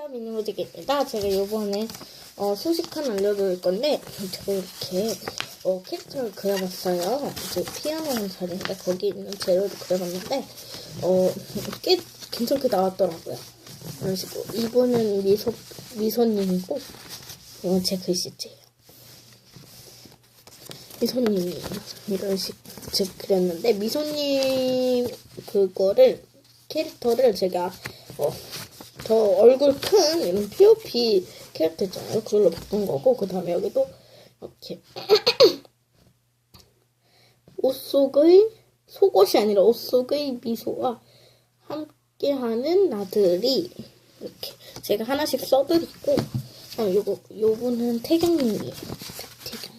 안녕하세요 미니모직입니다. 제가 이번에 어, 소식 하나 알려드릴 건데 제가 이렇게 어, 캐릭터를 그려봤어요. 이제 피아노는 자리인데 거기 있는 재료를 그려봤는데 어, 꽤 괜찮게 나왔더라고요. 이런 식으로. 이분은 미소, 미소님이고 이건 제 글씨체예요. 미소님이 이런 식 제가 그렸는데 미소님 그거를 캐릭터를 제가 어, 저 얼굴 큰 이런 POP 캐릭터 있잖아요. 그걸로 바꾼 거고 그 다음에 여기도 이렇게 옷 속의 속옷이 아니라 옷 속의 미소와 함께하는 나들이 이렇게 제가 하나씩 써드리고 어, 요거 요분은 태경님이에요. 태경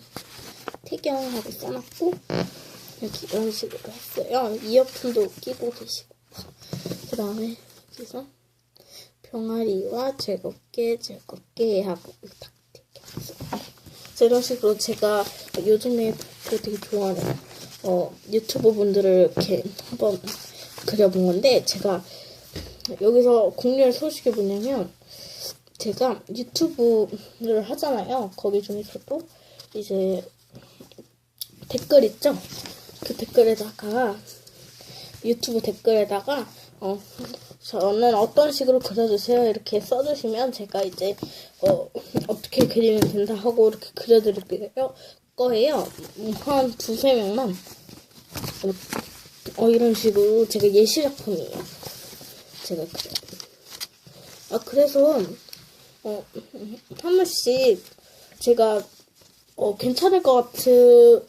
태경하고 써놨고 이렇게 이런 식으로 했어요. 이어폰도 끼고 계시고 그 다음에 여기서 병아리와 즐겁게 즐겁게 하고 딱 이렇게 이런 식으로 제가 요즘에 그 되게 좋아하는 어, 유튜버 분들을 이렇게 한번 그려본 건데 제가 여기서 공유할 소식이 뭐냐면 제가 유튜브를 하잖아요. 거기 중에서도 이제 댓글 있죠? 그 댓글에다가 유튜브 댓글에다가 어. 저는 어떤 식으로 그려주세요? 이렇게 써주시면 제가 이제 어 어떻게 그리면 된다 하고 이렇게 그려드릴게요. 거예요. 음, 한 두세 명만. 어 이런 식으로 제가 예시 작품이에요. 제가 그려 아 그래서 어 한 번씩 제가 어 괜찮을 것 같은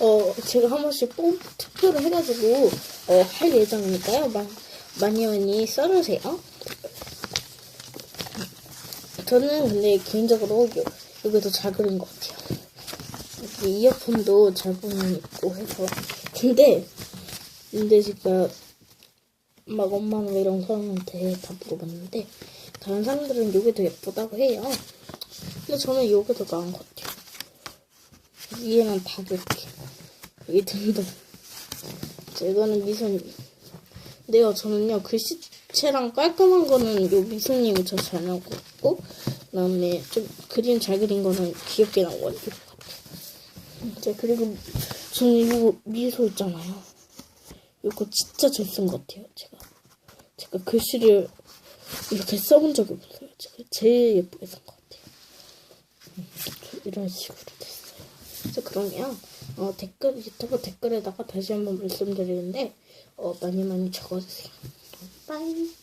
어, 제가 한 번씩 뽑, 투표를 해가지고, 어, 할 예정이니까요. 마, 많이 많이 써주세요. 저는 근데 개인적으로 요, 이게 더 잘 그린 것 같아요. 이어폰도 잘 보면 있고 해서. 근데, 근데 제가 막 엄마나 이런 사람한테 다 물어봤는데, 다른 사람들은 이게 더 예쁘다고 해요. 근데 저는 이게 더 나은 것 같아요. 위에는 다 이렇게. 여기 등등. 이거는 미소님. 네요, 저는요, 글씨체랑 깔끔한 거는 요 미소님이 저 잘 나온 것 같고, 그 다음에 좀 그림 잘 그린 거는 귀엽게 나온 것 같아요. 이제 그리고 저는 이거 미소 있잖아요. 이거 진짜 잘 쓴 것 같아요, 제가. 제가 글씨를 이렇게 써본 적이 없어요. 제가 제일 예쁘게 쓴 것 같아요. 음, 이런 식으로 됐어요. 그래서 그러면 어, 댓글 유튜브 댓글에다가 다시 한번 말씀드리는데 어, 많이 많이 적어주세요. 빠이.